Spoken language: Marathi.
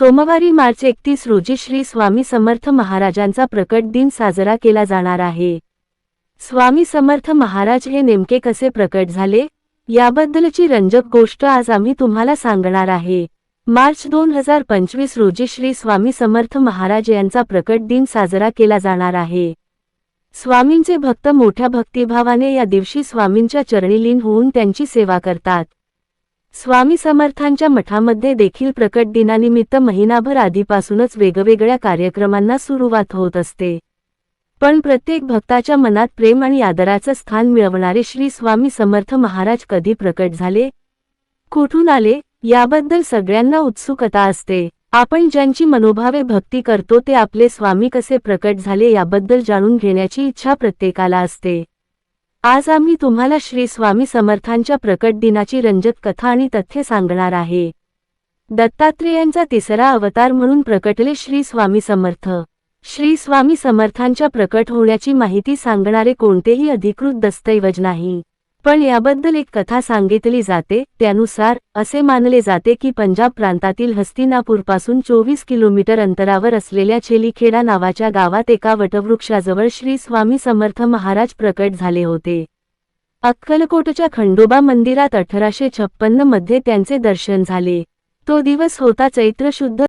सोमवारी मार्च एकतीस रोजी श्री स्वामी समर्थ महाराजांचा प्रकट दिन साजरा केला जाणार आहे. स्वामी समर्थ महाराज हे नेमके कसे प्रकट झाले? याबद्दलची रंजक गोष्ट आज आम्ही तुम्हाला सांगणार आहे. मार्च दोन हजार पंचवीस रोजी श्री स्वामी समर्थ महाराज यांचा प्रकट दिन साजरा केला जाणार आहे. स्वामींचे भक्त मोठ्या भक्तिभावाने या दिवशी स्वामींच्या चरणी लीन होऊन त्यांची सेवा करतात. स्वामी समर्थांच्या मठामध्ये देखील प्रकट दिनानिमित्त महिनाभर आधीपासूनच वेगवेगळ्या कार्यक्रमांना सुरुवात होत असते. पण प्रत्येक भक्ताच्या मनात प्रेम आणि आदराचं स्थान मिळवणारे श्री स्वामी समर्थ महाराज कधी प्रकट झाले? कुठून आले? याबद्दल सगळ्यांना उत्सुकता असते. आपण ज्यांची मनोभावे भक्ती करतो ते आपले स्वामी कसे प्रकट झाले याबद्दल जाणून घेण्याची इच्छा प्रत्येकाला असते. आज आम्ही तुम्हाला श्री स्वामी समर्थांच्या प्रकट दिनाची रंजक कथा आणि तथ्य सांगणार आहे. दत्तात्रेयांचा तिसरा अवतार म्हणून प्रकटले श्री स्वामी समर्थ. श्री स्वामी समर्थांच्या प्रकट होण्याची माहिती सांगणारे कोणतेही अधिकृत दस्तऐवज नाही. पण याबद्दल एक कथा सांगितली जाते त्यानुसार असे मानले जाते की पंजाब प्रांतातील हस्तिनापूरपासून चोवीस किलोमीटर अंतरावर असलेल्या छेलीखेडा नावाच्या गावात एका वटवृक्षाजवळ श्री स्वामी समर्थ महाराज प्रकट झाले होते. अक्कलकोटच्या खंडोबा मंदिरात अठराशे छप्पन्नमध्ये त्यांचे दर्शन झाले. तो दिवस होता चैत्र शुद्ध